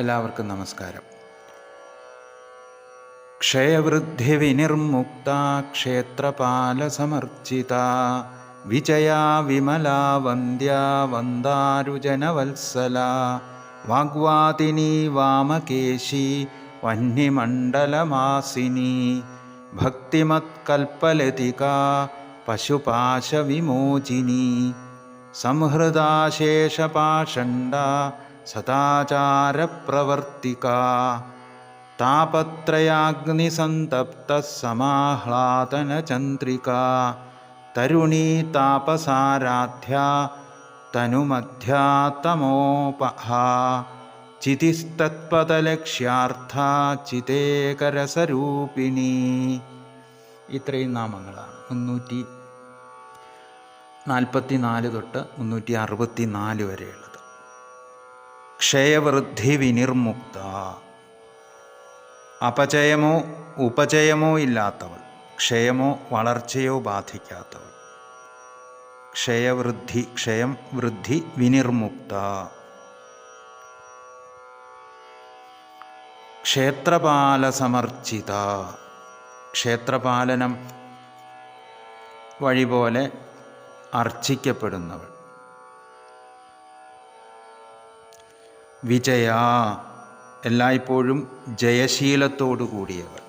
എല്ലാവർക്കും നമസ്കാരം. ക്ഷയവൃദ്ധിവിനിർമുക്ത ക്ഷേത്രപാലസമർച്ചിത വിജയാ വിമലാ വന്ദ്യാ വന്ദാരുജനവത്സല വാഗ്വാദിനി വാമകേശി വന്യമണ്ഡലമാസിനി ഭക്തിമത്കൽപ്പലതിക പശുപാശവിമോചിനി സംഹൃദാശേഷപാഷണ്ഡ സദാചാരപ്രവർത്തിക. താപത്രയാഗ്നിസന്തപ്ത സമാഹ്ലാദനചന്ദ്രിക തരുണീ താപസാരാധ്യ തനുമധ്യാതമോപഹ. ചിതിസ്തത്പദലക്ഷ്യാർത്ഥ ചിതേകരസരൂപിണി. ഇത്രയും നാമങ്ങളാണ്. മുന്നൂറ്റി നാൽപ്പത്തി നാല് തൊട്ട് മുന്നൂറ്റി അറുപത്തി നാല് വരെയുള്ളത് ക്ഷയവൃദ്ധി വിനിർമുക്ത അപചയമോ ഉപചയമോ ഇല്ലാത്തവൾ ക്ഷയമോ വളർച്ചയോ ബാധിക്കാത്തവൾ. ക്ഷയവൃദ്ധി ക്ഷയം വൃദ്ധി വിനിർമുക്ത. ക്ഷേത്രപാലസമർച്ചിത. ക്ഷേത്രപാലനം വഴി പോലെ അർച്ചിക്കപ്പെടുന്നവൾ. വിജയ എല്ലായ്പ്പോഴും ജയശീലത്തോടു കൂടിയവൾ.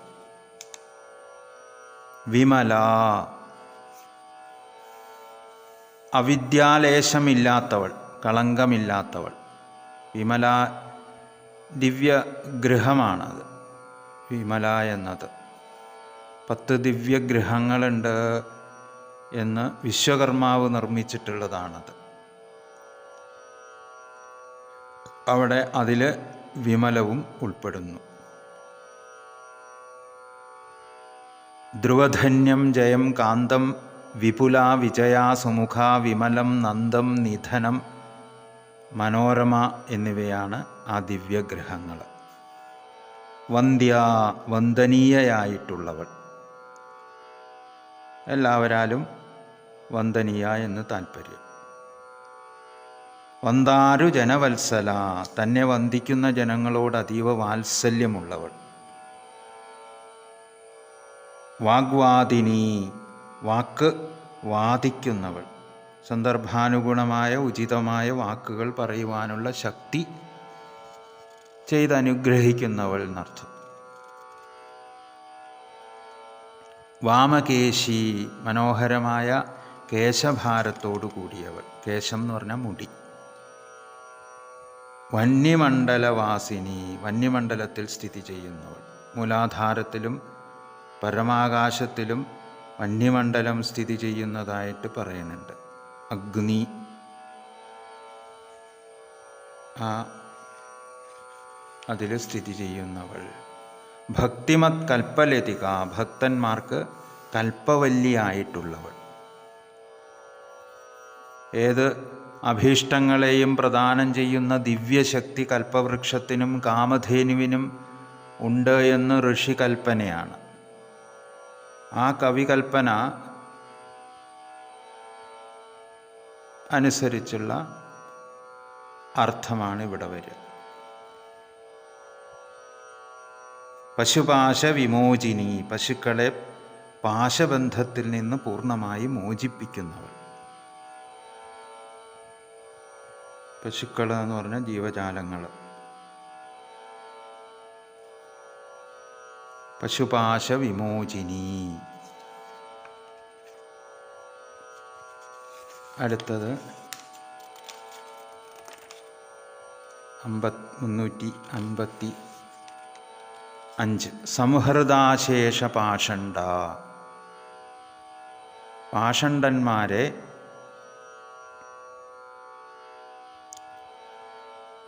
വിമല അവിദ്യാലേശമില്ലാത്തവൾ കളങ്കമില്ലാത്തവൾ. വിമല ദിവ്യ ദിവ്യഗൃഹമാണത്. വിമല എന്നത് പത്ത് ദിവ്യഗൃഹങ്ങളുണ്ട് എന്ന് വിശ്വകർമാവ് നിർമ്മിച്ചിട്ടുള്ളതാണത്. അവിടെ അതിൽ വിമലവും ഉൾപ്പെടുന്നു. ധ്രുവധന്യം ജയം കാന്തം വിപുല വിജയാ സുമുഖ വിമലം നന്ദം നിധനം മനോരമ എന്നിവയാണ് ആ ദിവ്യഗ്രഹങ്ങൾ വന്ധ്യ വന്ദനീയയായിട്ടുള്ളവൾ. എല്ലാവരാലും വന്ദനീയ എന്ന് താൽപ്പര്യം വന്ദാരു ജനവത്സല തന്നെ വന്ദിക്കുന്ന ജനങ്ങളോട് അതീവ വാത്സല്യമുള്ളവൾ. വാഗ്വാദിനി വാക്ക് വാദിക്കുന്നവൾ. സന്ദർഭാനുഗുണമായ ഉചിതമായ വാക്കുകൾ പറയുവാനുള്ള ശക്തി ചെയ്തനുഗ്രഹിക്കുന്നവൾ എന്നർത്ഥം. വാമകേശി മനോഹരമായ കേശഭാരത്തോടു കൂടിയവൾ. കേശം എന്ന് പറഞ്ഞാൽ മുടി. വന്യമണ്ഡലവാസിനി വന്യമണ്ഡലത്തിൽ സ്ഥിതി ചെയ്യുന്നവൾ. മൂലാധാരത്തിലും പരമാകാശത്തിലും വന്യമണ്ഡലം സ്ഥിതി ചെയ്യുന്നതായിട്ട് പറയുന്നുണ്ട്. അഗ്നി. ആ അതിൽ സ്ഥിതി ചെയ്യുന്നവൾ. ഭക്തിമത് കൽപ്പലതിക ഭക്തന്മാർക്ക് കൽപ്പവല്ലിയായിട്ടുള്ളവൾ. ഏത് അഭീഷ്ടങ്ങളെയും പ്രദാനം ചെയ്യുന്ന ദിവ്യശക്തി കൽപ്പവൃക്ഷത്തിനും കാമധേനുവിനും ഉണ്ട് എന്ന് ഋഷി കൽപ്പനയാണ്. ആ കവികൽപ്പന അനുസരിച്ചുള്ള അർത്ഥമാണ് ഇവിടെ വരിക. പശുപാശ വിമോചിനി പശുക്കളെ പാശബന്ധത്തിൽ നിന്ന് പൂർണമായി മോചിപ്പിക്കുന്നവൾ പശുക്കൾ എന്ന് പറഞ്ഞാൽ ജീവജാലങ്ങൾ. പശുപാശ വിമോചിനി അടുത്തത് അമ്പത് മുന്നൂറ്റി അൻപത്തി അഞ്ച്. സംഹൃദാശേഷ പാഷണ്ട പാഷണ്ഡന്മാരെ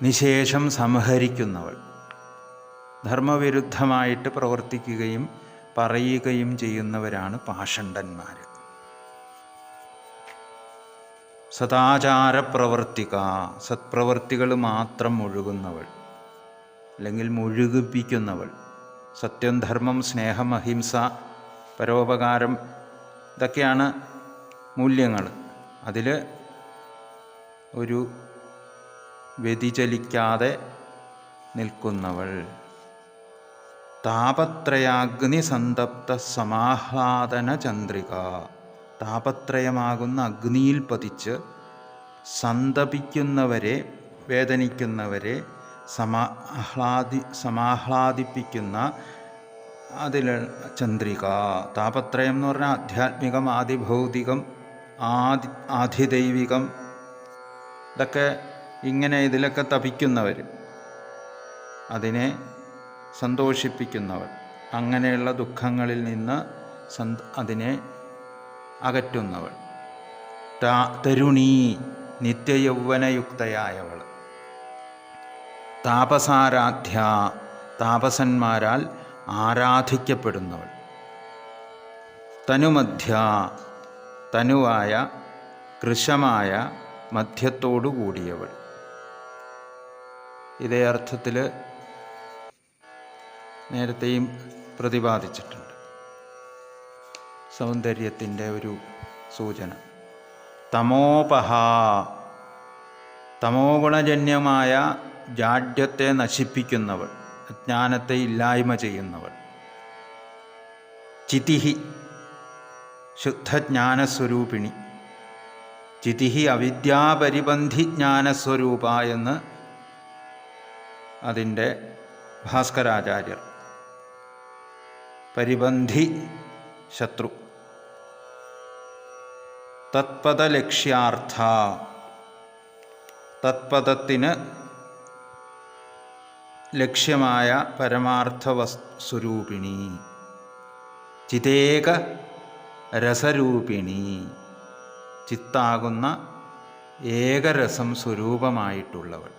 നിശേഷം സംഹരിക്കുന്നവൾ. ധർമ്മവിരുദ്ധമായിട്ട് പ്രവർത്തിക്കുകയും പറയുകയും ചെയ്യുന്നവരാണ് പാഷണ്ഡന്മാർ സദാചാരപ്രവർത്തിക സത്പ്രവർത്തികൾ മാത്രം ഒഴുകുന്നവൾ. അല്ലെങ്കിൽ മുഴുകിപ്പിക്കുന്നവൾ. സത്യം ധർമ്മം സ്നേഹം അഹിംസ പരോപകാരം ഇതൊക്കെയാണ് മൂല്യങ്ങൾ അതിൽ ഒരു വ്യതിചലിക്കാതെ നിൽക്കുന്നവൾ. താപത്രയാഗ്നി സന്തപ്ത സമാഹ്ലാദന ചന്ദ്രിക. താപത്രയമാകുന്ന അഗ്നിയിൽ പതിച്ച് സന്തപിക്കുന്നവരെ വേദനിക്കുന്നവരെ സമാഹ്ലാദി സമാഹ്ലാദിപ്പിക്കുന്ന അതിൽ ചന്ദ്രിക. താപത്രയം എന്ന് പറഞ്ഞാൽ ആധ്യാത്മികം ആദിഭൗതികം ആദി ആധിദൈവികം. ഇതൊക്കെ ഇങ്ങനെ ഇതിലൊക്കെ തപിക്കുന്നവർ അതിനെ സന്തോഷിപ്പിക്കുന്നവർ. അങ്ങനെയുള്ള ദുഃഖങ്ങളിൽ നിന്ന് സന്ത അതിനെ അകറ്റുന്നവൾ. തരുണീ നിത്യയൗവനയുക്തയായവൾ. താപസാരാധ്യ താപസന്മാരാൽ ആരാധിക്കപ്പെടുന്നവൾ. തനുമധ്യ തനുവായ കൃശമായ മധ്യത്തോടു കൂടിയവൾ ഇതേ അർത്ഥത്തിൽ നേരത്തെയും പ്രതിപാദിച്ചിട്ടുണ്ട്. സൗന്ദര്യത്തിന്റെ ഒരു സൂചന. തമോപഹ തമോ ഗുണജന്യമായ ജാഡ്യത്തെ നശിപ്പിക്കുന്നവൾ അജ്ഞാനത്തെ ഇല്ലായ്മ ചെയ്യുന്നവൾ. ചിതിഹി ശുദ്ധജ്ഞാനസ്വരൂപിണി. ചിതിഹി അവിദ്യാപരിബന്ധി ജ്ഞാനസ്വരൂപ എന്ന് അതിന്റെ ഭാസ്കരാചാര്യർ. പരിബന്ധി ശത്രു. തത്പദലക്ഷ്യാർത്ഥ. തത്പദത്തിന് ലക്ഷ്യമായ പരമാർത്ഥ വസ് സ്വരൂപിണി ചിതേക രസരൂപിണി. ചിത്താകുന്ന ഏകരസം സ്വരൂപമായിട്ടുള്ളവൾ.